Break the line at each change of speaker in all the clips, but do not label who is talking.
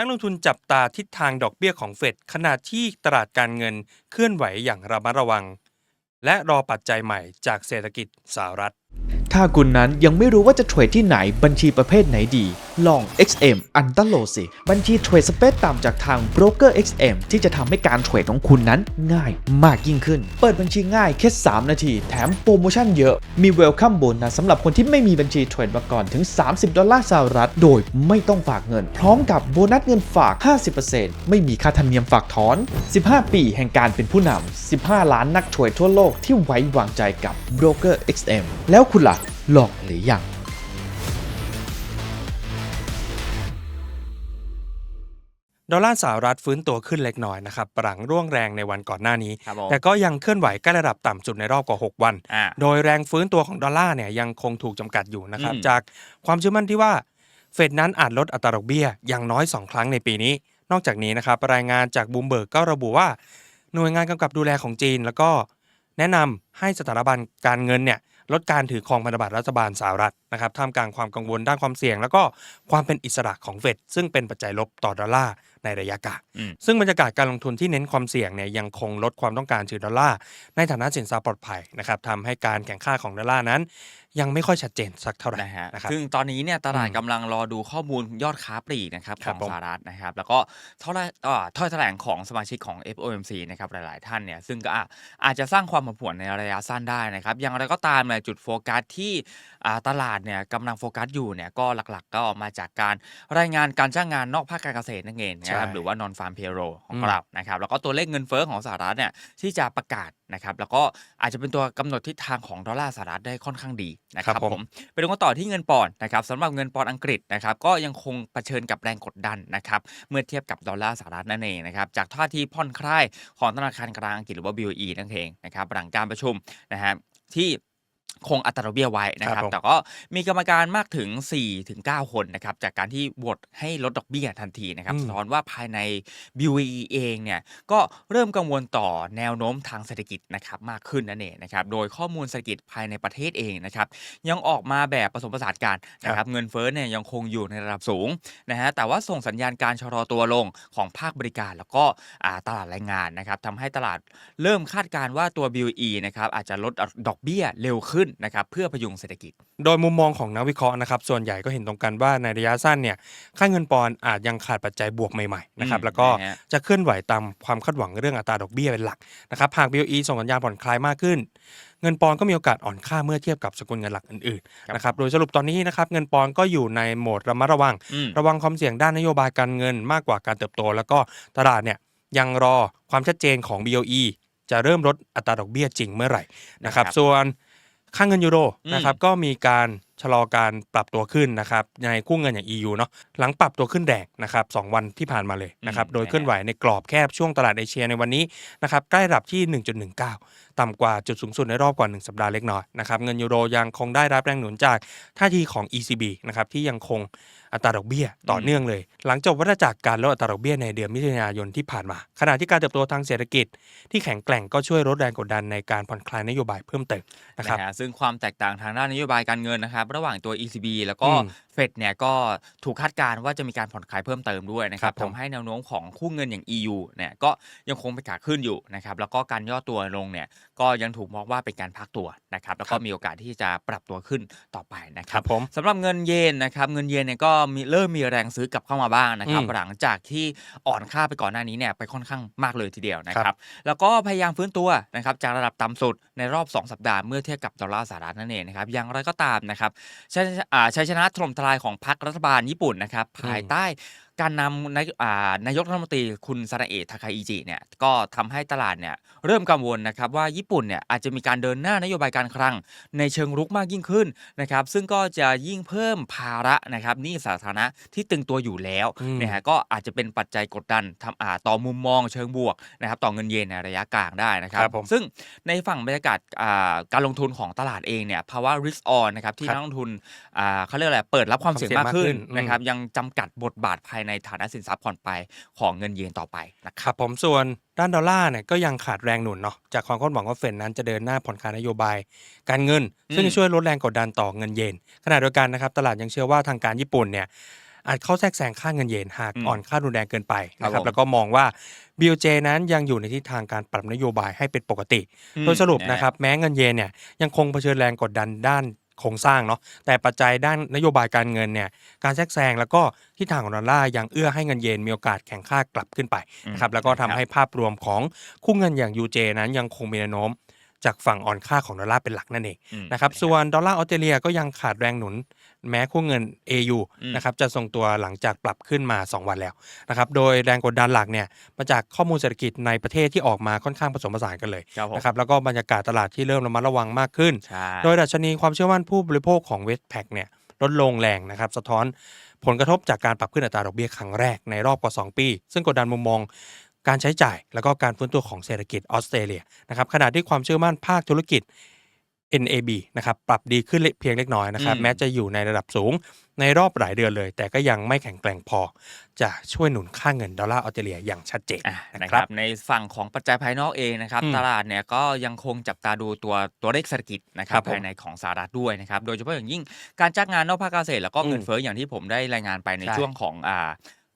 นักลงทุนจับตาทิศทางดอกเบี้ยของเฟดขณะที่ตลาดการเงินเคลื่อนไหวอย่างระมัดระวัง และรอปัจจัยใหม่จากเศรษฐกิจสหรัฐ
ถ้าคุณนั้นยังไม่รู้ว่าจะเทรดที่ไหนบัญชีประเภทไหนดี ลอง XM u n d e r l o สิ บัญชีเทรดสเปซต่ำจากทาง Broker XM ที่จะทำให้การเทรดของคุณนั้นง่ายมากยิ่งขึ้น เปิดบัญชีง่ายแค่ 3 นาที แถมโปรโมชั่นเยอะ มี Welcome Bonus สำหรับคนที่ไม่มีบัญชีเทรดมาก่อนถึง 30 ดอลลาร์สหรัฐ โดยไม่ต้องฝากเงิน พร้อมกับโบนัสเงินฝาก 50%ไม่มีค่าธรรมเนียมฝากถอน 15 ปีแห่งการเป็นผู้นำ15 ล้านนักเทรดทั่วโลกที่ไว้วางใจกับ Broker XM แล้วคุณล่ะ ลองหรือยัง
ดอลลาร์สหรัฐฟื้นตัวขึ้นเล็กน้อยนะครับหลังร่วงแรงในวันก่อนหน้านี้
ครับผม
แต่ก็ยังเคลื่อนไหวใกล้ระดับต่ำสุดในรอบกว่า 6 วัน
อ่า
โดยแรงฟื้นตัวของดอลลาร์เนี่ยยังคงถูกจำกัดอยู่นะครับ
อืม
จากความเชื่อมั่นที่ว่า เฟดนั้นอาจลดอัตราดอกเบี้ยอย่างน้อย 2 ครั้งในปีนี้ นอกจากนี้นะครับรายงานจากบูมเบิร์กก็ระบุว่า หน่วยงานกำกับดูแลของจีน แล้วก็แนะนำให้สถาบันการเงินเนี่ย ลดการถือครองพันธบัตรรัฐบาลสหรัฐนะครับท่ามกลางความกังวลด้านความเสี่ยง แล้วก็ความเป็นอิสระของเฟดซึ่งเป็นปัจจัยลบต่อดอลลาร์ในระยะกลาง
อืม
ซึ่งบรรยากาศการลงทุนที่เน้นความเสี่ยงเนี่ยยังคงลดความต้องการถือดอลลาร์ในฐานะสินทรัพย์ปลอดภัยนะครับทำให้การแข่งข้าของดอลลาร์นั้น ยังไม่ค่อยชัดเจนสักเท่าไหร่
นะฮะ
นะครับ
ซึ่งตอนนี้เนี่ยตลาด
อืม
กำลังรอดูข้อมูลยอดค้าปลีกนะครับ
ค
ข
รั
อบง
ผม
สหรัฐนะครับ แล้วก็เท่าไรอ่าถ้อยแถลงของสมาชิกของ FOMC นะครับหลายๆ ท่านเนี่ยซึ่งก็อาอาจจะสร้างความผันผวนในระยะสั้นได้นะครับ อย่างไรก็ตามเนี่ยจุดโฟกัสที่อ่าตลาดเนี่ยกำลังโฟกัสอยู่เนี่ยก็หลักๆ ก็ออกมาจากการรายงานการจ้างงานนอกภาคการเกษตรนั่นเองนะครับ
ใช่
หรือว่า non farm payroll ของ
อืม
เรานะครับแล้วก็ตัวเลขเงินเฟ้อของสหรัฐเนี่ยที่จะประกาศนะครับแล้วก็อาจจะเป็นตัวกำหนดทิศทางของดอลลาร์สหรัฐได้ค่อนข้างดีนะครับ
ครับผม
ผม ไปดูกันต่อที่เงินปอนด์นะครับสำหรับเงินปอนด์อังกฤษนะครับก็ยังคงเผชิญกับแรงกดดันนะครับเมื่อเทียบกับดอลลาร์สหรัฐนั่นเองนะครับจากท่าทีผ่อนคลายของธนาคารกลางอังกฤษหรือว่า BOE นั่นเองนะครับหลังการประชุมนะครับที่ คงอัตราดอกเบี้ยไว้นะค
ครั
รั
บบผม
แต่ก็มีกรรมการมากถึง4-9คนนะครับ จากการที่โหวตให้ลดดอกเบี้ยทันทีนะครับ
อืม
สะท้อนว่าภายใน BOE เองเนี่ยก็เริ่มกังวลต่อแนวโน้มทางเศรษฐกิจนะครับมากขึ้นนั่นเองนะครับ โดยข้อมูลเศรษฐกิจภายในประเทศเองนะครับ ยังออกมาแบบผสมผสานกันนะครับ เงินเฟ้อเนี่ยยังคงอยู่ในระดับสูงนะฮะแต่ว่าส่งสัญญาณการชะลอตัวลงของภาคบริการ แล้วก็อ่าตลาดแรงงานนะครับทำให้ตลาดเริ่มคาดการณ์ว่าตัว BOE นะครับอาจจะลดดอกเบี้ยเร็วขึ้นนะครับเพื่อพยุงเศรษฐกิจ
โดยมุมมองของนักวิเคราะห์นะครับส่วนใหญ่ก็เห็นตรงกันว่าในระยะสั้นเนี่ยค่าเงินปอนด์อาจยังขาดปัจจัยบวกใหม่ๆนะครับ
อืม
แล้วก็
นะฮะ
จะเคลื่อนไหวตามความคาดหวังเรื่องอัตราดอกเบี้ยเป็นหลักนะครับหาก BOE ส่งสัญญาณผ่อนคลายมากขึ้น เงินปอนด์ก็มีโอกาสอ่อนค่าเมื่อเทียบกับสกุลเงินหลักอื่นๆนะครับโดยสรุปตอนนี้นะครับเงินปอนด์ก็อยู่ในโหมดระมัดระวัง
อืม
ระวังความเสี่ยงด้านนโยบายการเงินมากกว่าการเติบโต แล้วก็ตลาดเนี่ยยังรอความชัดเจนของ BOE จะเริ่มลดอัตราดอกเบี้ยจริงเมื่อไหร่นะครับ
นะครับ
ส่วน ค่าเงินยูโร
อืม
นะครับก็มีการชะลอการปรับตัวขึ้นนะครับในคู่เงินอย่าง EU เนาะหลังปรับตัวขึ้นแรงนะครับสองวันที่ผ่านมาเลยนะครับโดยเคลื่อนไหวในกรอบแคบช่วงตลาดเอเชียในวันนี้นะครับใกล้ระดับที่ 1.19 ต่ำกว่าจุดสูงสุดในรอบกว่า 1 สัปดาห์เล็กน้อยนะครับเงินยูโรยังคงได้รับแรงหนุนจากท่าทีของ ECB นะครับที่ยังคงอัตราดอกเบี้ยต่อเนื่องเลย หลังจบวัฏจักรการลดอัตราดอกเบี้ยในเดือนมิถุนายนที่ผ่านมา ขณะที่การเติบโตทางเศรษฐกิจ ที่แข็งแกร่งก็ช่วยลดแรงกดดันในการผ่อนคลายนโยบายเพิ่มเติมนะครับ
นะฮะซึ่งความแตกต่างทางด้านนโยบายการเงินนะครับระหว่างตัว ECB แล้วก็
อืม
เฟดเนี่ยก็ถูกคาดการณ์ว่าจะมีการผ่อนคลายเพิ่มเติมด้วยนะครั
ครับบผม
ทำให้แนวโน้มของคู่เงินอย่าง EU เนี่ยก็ยังคงเป็นขาขึ้นอยู่นะครับแล้วก็การย่อตัวลงเนี่ย ก็ยังถูกมองว่าเป็นการพักตัวนะครับแล้วก็มีโอกาสที่จะปรับตัวขึ้นต่อไปนะค
ค
รั
รั
บบ
ผม
สำหรับเงินเยนนะครับเงินเยนเนี่ยก็มีเริ่มมีแรงซื้อกลับเข้ามาบ้างนะครับ
อืม
หลังจากที่อ่อนค่าไปก่อนหน้านี้เนี่ยไปค่อนข้างมากเลยทีเดียวนะค
ครั
รับ
บ
แล้วก็พยายามฟื้นตัวนะครับจากระดับต่ำสุดในรอบ 2 สัปดาห์เมื่อเทียบกับดอลลาร์สหรัฐนั่นเองนะครับอย่างไรก็ตามนะครับชัยอ่าชัยชนะถล่มทลายของพรรครัฐบาลญี่ปุ่นนะครับภายใต้ การนำนายอ่านายกรัฐมนตรีคุณซานาเอะทาคาอิจิเนี่ยก็ทำให้ตลาดเนี่ยเริ่มกังวลนะครับว่าญี่ปุ่นเนี่ยอาจจะมีการเดินหน้านโยบายการคลังในเชิงรุกมากยิ่งขึ้นนะครับซึ่งก็จะยิ่งเพิ่มภาระนะครับหนี้สาธารณะที่ตึงตัวอยู่แล้ว
อืม
นะฮะก็อาจจะเป็นปัจจัยกดดันทำอ่าต่อมุมมองเชิงบวกนะครับต่อเงินเยนในระยะกลางได้นะครั
ครับบผม
ซึ่งในฝั่งบรรยากาศอ่าการลงทุนของตลาดเองเนี่ยภาวะ risk on นะครับที่
ครับ
นักลงทุนอ่าเขาเรียกอะไรเปิดรับความเสี่ยง
ความ
มาก
เสี่ยง
ขึ้น
มากขึ้น
นะครับยังจำกัดบทบาทภายในฐานะสินทรัพย์ผ่อนไปของเงินเยนต่อไปนะค
ครับรับผมส่วนด้านดอลลาร์เนี่ยก็ยังขาดแรงหนุนเนาะจากความคาดหวังว่าเฟดนั้นจะเดินหน้าผ่อนคลายนโยบาย การเงิน ซึ่ง
อืม
จะช่วยลดแรงกดดันต่อเงินเยนขณะเดียวกันนะครับตลาดยังเชื่อว่าทางการญี่ปุ่นเนี่ยอาจเข้าแทรกแซงค่าเงินเยนหาก
อืม
อ่อนค่ารุนแรงเกินไปนะค
ครั
รั
บบผม
แล้วก็มองว่า BOJ นั้นยังอยู่ในทิศทางการปรับนโยบายให้เป็นปกติ โดยสรุปนะครับแม้เงินเยนเนี่ยยังคงเผชิญแรงกดดันด้าน โครงสร้างเนาะแต่ปัจจัยด้านนโยบายการเงินเนี่ยการแทรกแซงแล้วก็ทิศทางของดอลลาร์ยังเอื้อให้เงินเยนมีโอกาสแข่งค่ากลับขึ้นไปนะครับแล้วก็ทำให้ภาพรวมของคู่เงินอย่างยูเจนั้นยังคงมีแนวโน้ม จากฝั่งอ่อนค่าของดอลลาร์เป็นหลักนั่นเอง
อืม
นะครับส่วนดอลลาร์ออสเตรเลียก็ยังขาดแรงหนุน แม้คู่เงิน AU
อืม
นะครับจะทรงตัวหลังจากปรับขึ้นมา 2 วันแล้วนะครับโดยแรงกดดันหลักเนี่ยมาจากข้อมูลเศรษฐกิจในประเทศที่ออกมาค่อนข้างผสมผสานกันเลย
ครับผม
นะครับแล้วก็บรรยากาศตลาดที่เริ่มระมัดระวังมากขึ้น
ใช่
โดยดัชนีความเชื่อมั่นผู้บริโภคของเวสแพคเนี่ยลดลงแรงนะครับสะท้อนผลกระทบจากการปรับขึ้นอัตราดอกเบี้ยครั้งแรกในรอบกว่า 2 ปี ซึ่งกดดันมุมมอง การใช้จ่าย แล้วก็การฟื้นตัวของเศรษฐกิจออสเตรเลียนะครับขณะที่ความเชื่อมั่นภาคธุรกิจ NAB นะครับปรับดีขึ้นเล็กเพียงเล็กน้อยนะครับ
อืม
แม้จะอยู่ในระดับสูงในรอบหลายเดือนเลย แต่ก็ยังไม่แข็งแกร่งพอ จะช่วยหนุนค่าเงินดอลลาร์ออสเตรเลียอย่างชัดเจน
อะนะ
นะ
ค
ค
รั
รั
บบในฝั่งของปัจจัยภายนอกเองนะครับ
อืม
ตลาดเนี่ยก็ยังคงจับตาดูตัวตัวเลขเศรษฐกิจนะครั
ครับบผม
ภายในของสหรัฐด้วยนะครับโดยเฉพาะอย่างยิ่งการจ้างงานนอกภาคเกษตรแล้วก็เงิน
อืม
เฟ้ออย่างที่ผมได้รายงานไปใน
ใช่
ช่วงของอ่า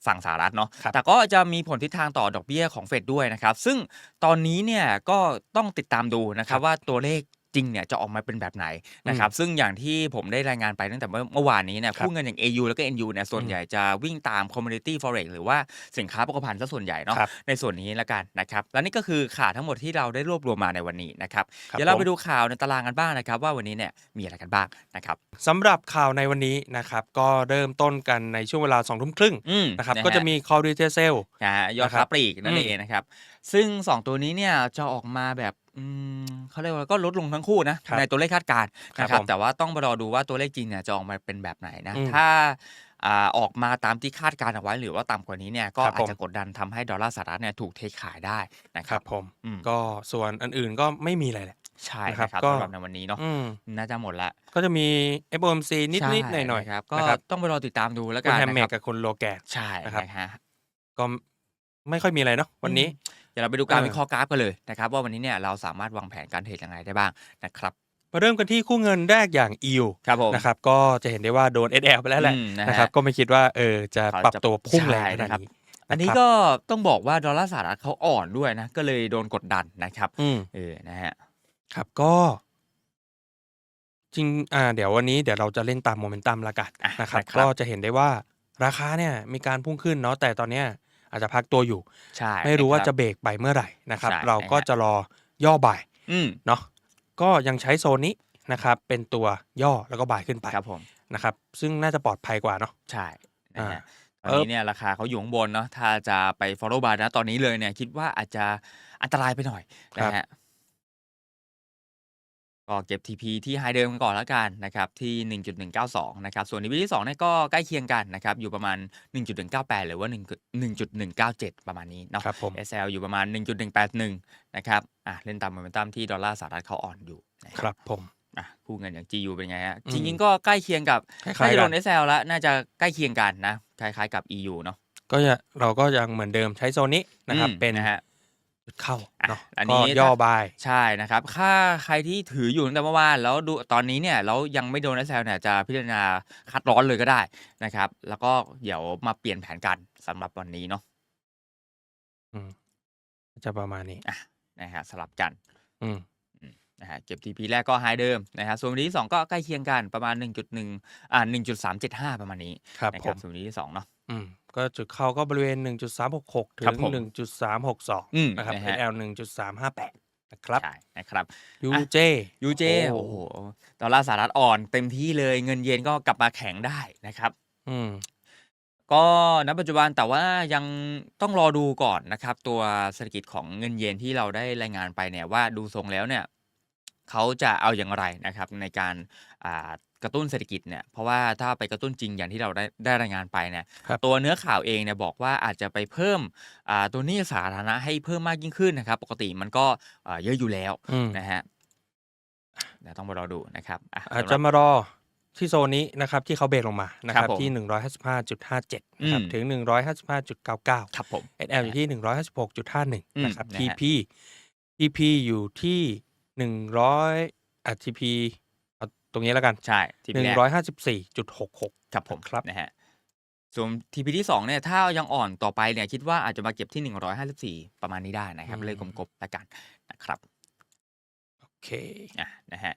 ฝั่งสหรัฐเนาะ
ครับ
แต่ก็จะมีผลทิศทางต่อดอกเบี้ยของเฟดด้วยนะครับ ซึ่งตอนนี้เนี่ยก็ต้องติดตามดูนะครับว่าตัวเลข จริงเนี่ยจะออกมาเป็นแบบไหนนะครับซึ่งอย่างที่ผมได้รายงานไปตั้งแต่เมื่อเมื่อวานนี้เนี่ย
ครับ
คู่เงินอย่าง AU แล้วก็ NU เนี่ยส่วน
อืม
ใหญ่จะวิ่งตาม commodity forex หรือว่าสินค้าโภคภัณฑ์ซะส่วนใหญ่เนาะ
ครับ
ในส่วนนี้ละกันนะครับและนี่ก็คือข่าวทั้งหมดที่เราได้รวบรวมมาในวันนี้นะครับ
ครับ
เดี๋ยวเรา
ผม
ไปดูข่าวในตารางกันบ้างนะครับ ว่าวันนี้เนี่ยมีอะไรกันบ้างนะครับ
สำหรับข่าวในวันนี้นะครับก็เริ่มต้นกันในช่วงเวลา2องทุ่มครึ่ง
อืม
นะครับ
ฮ
ก็จะมี call retail sale
นะฮะยอด
นะครั
ค้า
บ
ปลีกนั่น
อืม
เองนะครับ ซึ่ง 2 ตัวนี้เนี่ยจะออกมาแบบอืมเขาเรียกว่าก็ลดลงทั้งคู่นะ ครับในตัวเลขคาดการณ์นะค
ครั
รั
บบผม
แต่ว่าต้องมารอดูว่าตัวเลขจริงเนี่ยจะออกมาเป็นแบบไหนนะ
อืม
ถ้าอ่าออกมาตามที่คาดการณ์เอาไว้หรือว่าต่ำกว่านี้เนี่ยก็
ครับ
อาจ
ผม
จะกดดันทำให้ดอลลาร์สหรัฐเนี่ยถูกเทขายได้นะค
ค
รั
รับบผม
อืม
ก็ส่วนอื่นๆก็ไม่มีอะไรแหละ
ใช่
นะครับ
นะครับ
ก็
สำหรับในวันนี้เนาะ
อืม
น่าจะหมดละ
ก็จะมี FOMC นิด
ใช่
ๆหน่อย
ครับ
ๆ
ก็
นะครับ
ต้องไปรอติดตามดูแล้ว
คุ
กั
ณ
น
แฮมเม
นะ
ก
ครับ
กับคุณโลแกน
ใช่
นะครับ
นะฮะ
ก็ไม่ค่อยมีอะไรเนาะวันนี้
เดี๋ยวเราไปดูการ
เออ
วิเคราะห์กราฟกันเลยนะครับว่าวันนี้เนี่ยเราสามารถวางแผนการเทรดยังไงได้บ้างนะครับ
มาเริ่มกันที่คู่เงินแรกอย่าง EU
ครับผม
นะครับก็จะเห็นได้ว่าโดน SL ไปแล้วแหละ
อืมนะฮะ
นะครับก็ไม่คิดว่าเออจะ
เขา
ปรับ
จะ
ตัวพุ่งแรง
ใช่
ขนา
นะ
ด
ครับ
นี้
อันนี้ะ
ครับ
ก็ต้องบอกว่าดอลลาร์สหรัฐเขาอ่อนด้วยนะ ก็เลยโดนกดดันนะครับ
อืม
เออ นะฮะ
ครับก็จริงอ่าเดี๋ยววันนี้เดี๋ยวเราจะเล่นตามโมเมนตัมละกัน
อะ
นะครับ
ได้ครับ
ก็จะเห็นได้ว่าราคาเนี่ยมีการพุ่งขึ้นเนาะแต่ตอนเนี้ย อาจจะพักตัวอยู่
ใช่
ไม่รู้ว่า
คบ
จะเบรกไปเมื่อไหร่นะครับ
ใช่
เราก็
นะฮะ
จะรอย่อบ่าย
อืม
เนาะก็ยังใช้โซนนี้นะครับ เป็นตัวย่อแล้วก็บ่ายขึ้นไป
ครับผม
นะครับ ซึ่งน่าจะปลอดภัยกว่าเนาะ
ใช่นะฮะต
อ่า
อนนี้เนี่ยราคาเขาอยู่ข้างบนเนาะถ้าจะไป follow bar นะตอนนี้เลยเนี่ยคิดว่าอาจจะอันตรายไปหน่อยนะฮะ ก็เก็บ TP ที่ไฮเดิมกันก่อนแล้วกันนะครับที่ 1.192 นะครับ ส่วน EV ที่2เนี่ยก็ใกล้เคียงกันนะครับ อยู่ประมาณ 1.198 หรือว่า1 1.197 ประมาณนี้เนาะ
ครับผม
SL อยู่ประมาณ 1.181 นะครับ อะเล่นตามโมเมนตัมที่ดอลลาร์สหรัฐเขาอ่อนอยู่นะ
ค
ครับ
รับผม
อะคู่เงินอย่าง GU เป็นไงฮะ
อืม
จริงๆก็ใกล้เคียงกับ
คล้า
น่ายจะ
ๆ
โด
กัน
น SL แล้วน่าจะใกล้เคียงกันนะคล้ายๆกับ EU เนาะ
ก็จะเราก็ยังเหมือนเดิมใช้โซนนี้นะครับ
อืม
เป็น
นะฮะ
จุด เข้า
อะ
เนาะ
อันนี้
ก็ย่อบาย
ใช่นะครับค่าใครที่ถืออยู่ตั้งแต่เมื่อวานแล้วดูตอนนี้เนี่ยแล้วยังไม่โดน SL เนี่ยจะพิจารณาคัดร้อนเลยก็ได้นะครับ แล้วก็เดี๋ยวมาเปลี่ยนแผนกันสำหรับวันนี้เนาะ
อืมจะประมาณนี้
นะฮะสลับกัน
อืม
นะฮะเก็บ TP แรกก็ไฮเดิมนะฮะส่วนวันที่สองก็ใกล้เคียงกันประมาณ 1.1 อ่า 1.375 ประมาณนี้
ครับ
นะ
ผ
ครับ
ม
ส่วนวันที่สองเนาะ
อืม ก็จุดเข้าก็บริเวณ 1.366 ถึ
ครับ
ง
ผม
1.362
อืม
นะครับ
นะฮะ
NL 1.358 นะครับ
ใช่นะครับ
UJ
UJ
โอ้
โอ้โหดอลลาร์สหรัฐอ่อนเต็มที่เลยเงินเยนก็กลับมาแข็งได้นะครับ
อืม
ก็ณปัจจุบันแต่ว่ายังต้องรอดูก่อนนะครับ ตัวเศรษฐกิจของเงินเยนที่เราได้รายงานไปเนี่ยว่าดูทรงแล้วเนี่ยเขาจะเอาอย่างไรนะครับในการอ่า กระตุ้นเศรษฐกิจเนี่ยเพราะว่าถ้าไปกระตุ้นจริงอย่างที่เราได้ได้รายงานไปเนี่ย
ครับ
ตัวเนื้อข่าวเองเนี่ยบอกว่าอาจจะไปเพิ่มอ่าตัวหนี้สาธารณะให้เพิ่มมากยิ่งขึ้นนะครับ ปกติมันก็อ่าเยอะอยู่แล้ว
อืม
นะฮะเดี๋ยวต้องมารอดูนะครับอะ
อาจ
สำห
จะ
รับ
มารอที่โซนนี้นะครับที่เขาเบรกลงมานะค
ครั
รับบ
ผม
ที่ 155.57นะครับ
อืม
ถึง 155.99
ครับผม
SL อยู่ที่ 156.51นะครับ
อืมนะฮะ
TP TP อยู่ที่ 100อะ TP เอา ตรงนี้แล้วกัน
ใช่ที่แรก
154.66
ครับผม
ครับ
นะฮะส่วน TP ที่2เนี่ยถ้ายังอ่อนต่อไปเนี่ยคิดว่าอาจจะมาเก็บที่154ประมาณนี้ได้นะครับ
อืม
เลขกลมๆแล้วกันนะครับ
โอเค
อะนะฮะ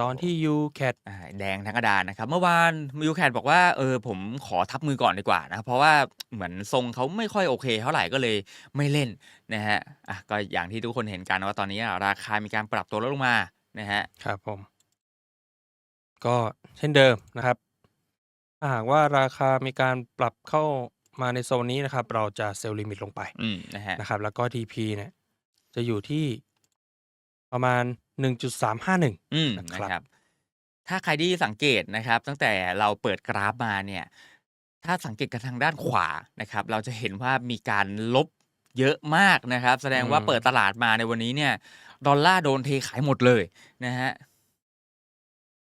ตอนที่ UCAT
อ่าแดงทั้งกระดานนะครับ เมื่อวานมิวแคทบอกว่าเออผมขอทับมือก่อนดีกว่านะครับเพราะว่าเหมือนทรงเขาไม่ค่อยโอเคเท่าไหร่ก็เลยไม่เล่นนะฮะอะก็อย่างที่ทุกคนเห็นกันว่าตอนนี้ราคามีการปรับตัวลดลงมานะฮะ
ครับผม ก็เช่นเดิมนะครับ ถ้าหากว่าราคามีการปรับเข้ามาในโซนนี้นะครับ เราจะเซลล์ลิมิตลงไป
อืมนะฮะ
นะครับ แล้วก็ TP เนี่ยจะอยู่ที่ประมาณ 1.351
อืม
นะ
นะครับ ครับ ถ้าใครที่สังเกตนะครับ ตั้งแต่เราเปิดกราฟมาเนี่ย ถ้าสังเกตกันทางด้านขวานะครับ เราจะเห็นว่ามีการลบเยอะมากนะครับ แสดงว่า
อืม
เปิดตลาดมาในวันนี้เนี่ย ดอลลาร์โดนเทขายหมดเลยนะฮะ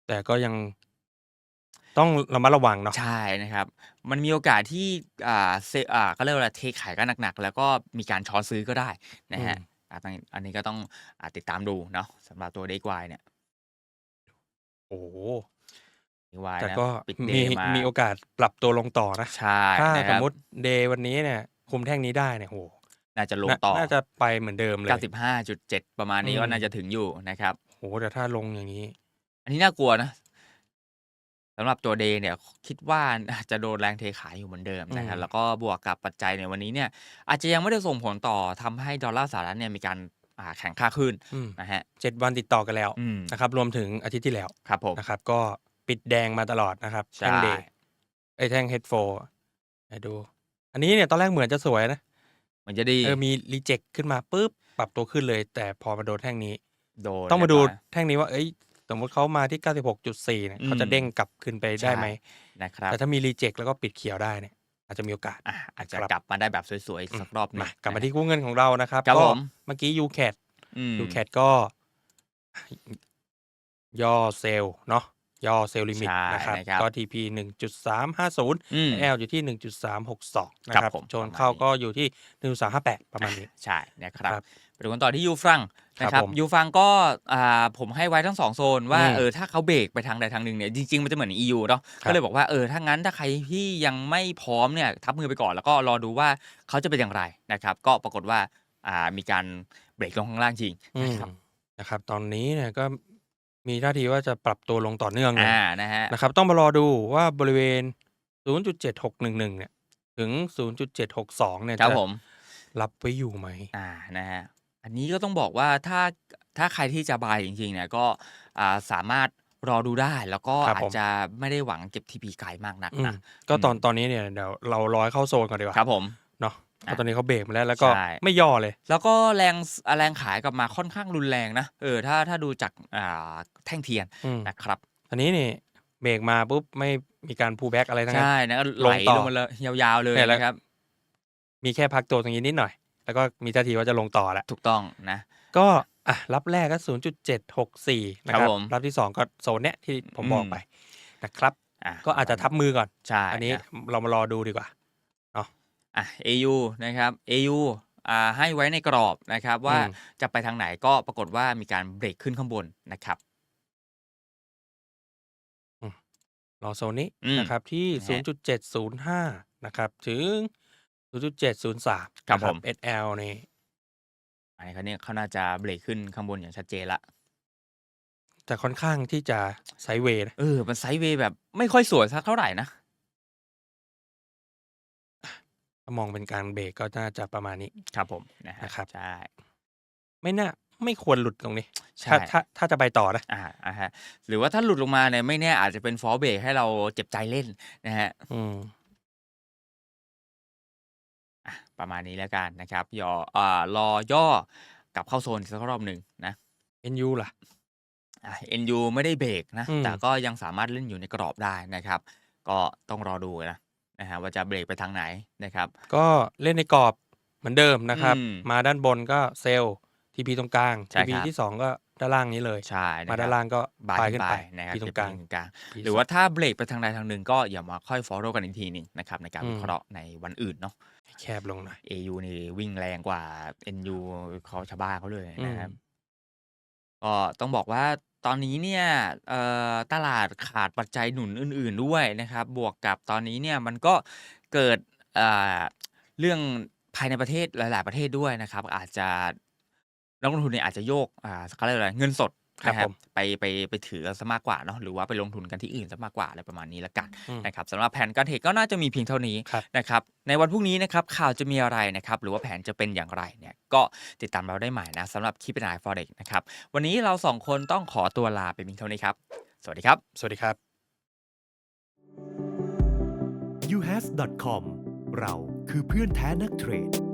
แต่ก็ยัง ต้องระมัดระวังเนาะ
ใช่นะครับ มันมีโอกาสที่อ่าเซอ่าก็เรียกว่าอะไรเทขายกันหนักๆ แล้วก็มีการช้อนซื้อก็ได้นะฮะ
อืม
อ่าตรงอันนี้ก็ต้องอาติดตามดูเนาะสำหรับตัวเดกวายเนี่ย
โอ้โห
เดกวาย
แต่
นะ
ก็
ปิด
มี
เดย์มา
มีโอกาสปรับตัวลงต่อนะ
ใช่
ถ้า
นะ
ส
ค
ม
รับ
มติเดย์วันนี้เนี่ย คุมแท่งนี้ได้เนี่ยโห
น่าจะลง
น่า
ต่อ
น่าจะไปเหมือนเดิมเลย
95.7 ประมาณนี้
อืม
ก็น่าจะถึงอยู่นะครับ
โหแต่ถ้าลงอย่างนี้
อันนี้น่ากลัวนะสำหรับตัวเดย์เนี่ยคิดว่าอาจจะโดนแรงเทขายอยู่เหมือนเดิมนะครับ
อืม
แล้วก็บวกกับปัจจัยในวันนี้เนี่ย อาจจะยังไม่ได้ส่งผลต่อทำให้ดอลลาร์สหรัฐเนี่ยมีการอ่าแข็งค่าขึ้น
อืม
นะฮะ
เจ็ดวันติดต่อกันแล้ว
อืม
นะครับ รวมถึงอาทิตย์ที่แล้ว
ครับผม
นะครับ ก็ปิดแดงมาตลอดนะครับ
ใช่
แท่งเดย์ไอ้ยแท่งเฮดโฟดู อันนี้เนี่ยตอนแรกเหมือนจะสวยนะ
เหมือนจะดี
เออมีรีเจ็คขึ้นมาปุ๊บปรับตัวขึ้นเลย แต่พอมาโดนแท่งนี้
โดน
ต้องมาดู
เรียบร้อย
แท่งนี้ว่าเอ้ย สมมติเขามาที่ 96.4เนี่ย
อืม
เขาจะเด้งกลับขึ้นไปได้ไหม
นะครับ
แต่ถ้ามีรีเจ็คแล้วก็ปิดเขียวได้เนี่ยอาจจะมีโอกาส
อะอาจจะ
ครับ
กลับมาได้แบบสวยๆอีกสักรอบหนึง
มากลับมา
นะ
ที่กู้เงินของเรานะครับ
ครับ
ก็
ผม
เมื่อกี้ UCAT
อืม
UCAT ก็ ย่อเซลล์เนาะย่อเซลล์ลิมิต
ใช่
นะครับ
นะครับ
ก็ TP 1.350
อืม
L อยู่ที่1.362นะ
ค
ค
รั
รั
บบผม
โจน
ประมาณ
เข้า
นี้
ก็อยู่ที่1.358ประมาณนี้
ใช่นะครับ
ครับ
ไปดูกันต่อที่ยูฟรังนะค
ครั
รั
บบผม
ยูฟรังก็อ่าผมให้ไว้ทั้งสองโซนว่า
อืม
เออถ้าเขาเบรกไปทางใดทางหนึ่งเนี่ยจริงๆมันจะเหมือน EU เนาะ
ครับ
ก็เลยบอกว่าเออถ้างั้นถ้าใครที่ยังไม่พร้อมเนี่ยทับมือไปก่อนแล้วก็รอดูว่าเขาจะเป็นอย่างไรนะครับก็ปรากฏว่าอ่ามีการเบรกลงข้างล่างจริง
อืม
นะครับ
นะครับ ตอนนี้เนี่ยก็มีท่าทีว่าจะปรับตัวลงต่อเนื่องเลย
อ่านะฮะ
นะครับ ต้องมารอดูว่าบริเวณ 0.7611 เนี่ย ถึง 0.762 เนี่ย
ครับ
จะ
ผม
รับไว้อยู่ไหม
อ่านะฮะ อันนี้ก็ต้องบอกว่าถ้าถ้าใครที่จะบายจริงๆเนี่ยก็อ่าสามารถรอดูได้ แล้วก็
ครับ
อา
ผ
จ
ม
จะไม่ได้หวังเก็บทีพีไกลมากนัก
อืม
นะ
ก็ตอน
อืม
ตอนนี้เนี่ยเดี๋ยวเราร้อยเข้าโซนก่อนดีกว่า
ครับผม
เนาะเพ
อะ
ราะตอนนี้เขาเบรกมาแล้วแล้วก็
ใช่
ไม่ย่อเลย
แล้วก็แรงสแรงขายกลับมาค่อนข้างรุนแรงนะเออถ้าถ้าดูจากอ่าแท่งเทียน
อืม
นะครับ
อันนี้นี่เบรกมาปุ๊บไม่มีการพูแบ็กอะไรทั้งนั้น
ใช่นะก็
ล
ไหล
งต่อ
ลงมาเลยยาวๆเลย
เนี่ยแล้ว
นะครับ
มีแค่พักตัวตรงนี้นิดหน่อย แล้วก็มีท่าทีว่าจะลงต่อแล้ว
ถูกต้องนะ
ก็อะรับแรกก็ 0.764 นะค
ครั
รั
บบผม
รับที่ 2 ก็โซนเนี้ยที่ผม
อืม
บอกไปนะครับ
อะ
ก็อาจจะทับมือก่อน
ใช่
อันนี้ะเรามารอดูดีกว่า
อะ AU นะครับ AU อ่าให้ไว้ในกรอบนะครับว่า
อืม
จะไปทางไหนก็ปรากฏว่ามีการเบรกขึ้นข้างบนนะครับ
รอโซนนี้
อืม
นะครับที่
นะฮะ
0.705 นะครับ ถึง 0.703
ครับ
นะ
ผม
SL นี่
อันนี้เขาเนี่ยเขาน่าจะเบรกขึ้นข้างบนอย่างชัดเจนละ
จะค่อนข้างที่จะไซด์เวย์นะ
เออ มันไซด์เวย์แบบไม่ค่อยสวยสักเท่าไหร่นะ
ถ้ามองเป็นการเบรกก็น่าจะประมาณนี้
ครับผมนะฮะ
นะครับ
ใช่
ไม่น่าไม่ควรหลุดตรงนี้
ใช่
ถ้าถ้าถ้าจะไปต่อนะ
อ่าอ่าฮะหรือว่าถ้าหลุดลงมาเนี่ยไม่แน่อาจจะเป็นฟอลเบรกให้เราเจ็บใจเล่นนะฮะ
อืม
อะ ประมาณนี้แล้วกันนะครับย่ออ่ารอย่อกลับเข้าโซนอีกสักรอบหนึ่งนะ
NU ล่ะ
อะ NU ไม่ได้เบรกนะ
อืม
แต่ก็ยังสามารถเล่นอยู่ในกรอบได้นะครับ ก็ต้องรอดูนะนะฮะว่าจะเบรกไปทางไหนนะครับ
ก็เล่นในกรอบเหมือนเดิมนะครับ
อืม
มาด้านบนก็เซลล์ทีพีตรงกลาง
ใช่
ทีพี
ครับ
ที่สองก็ด้านล่างนี้เลย
ใช่นะ
มา
ค
ด้า
รับ
นล่างก็
บาย
ปลาย
ขึ้
ขึ้
น
น
ไปไปนะครับ
ทีตรงกลาง
เก็บกลาง
ที
หรือว่าถ้าเบรกไปทางใดทางหนึ่งก็อย่ามาค่อย follow กันอีกทีหนึ่งนะครับในการ
อืม
วิเคราะห์ในวันอื่นเนาะ
แคบลงหน่อย
AU นี่วิ่งแรงกว่า NU เขาชาวบ้านเขาเลยนะครับ ก็ต้องบอกว่าตอนนี้เนี่ยเอ่อตลาดขาดปัจจัยหนุนอื่น ๆด้วยนะครับ บวกกับตอนนี้เนี่ยมันก็เกิดอ่าเรื่องภายในประเทศหลาย ๆ ประเทศด้วยนะครับ อาจจะนักลงทุนเนี่ยอาจจะโยกอ่าเขาเรียกอะไรเงินสด
ครับ
นะครั
ผ
บ
ม
ไปไปไปถือซะมากกว่าเนาะหรือว่าไปลงทุนกันที่อื่นซะมากกว่าอะไรประมาณนี้ละกัน
อืม
นะครับสำหรับแผนการเทรดก็น่าจะมีเพียงเท่านี้
ครับ
นะครับในวันพรุ่งนี้นะครับข่าวจะมีอะไรนะครับหรือว่าแผนจะเป็นอย่างไรเนี่ยก็ติดตามเราได้ใหม่นะสำหรับคลิปเป็นไอฟอเร็กนะครับวันนี้เราสองคนต้องขอตัวลาไปเพียงเท่านี้ครับสวัสดีครับ
สวัสดีครับ
uhas.com เราคือเพื่อนแท้นักเทรด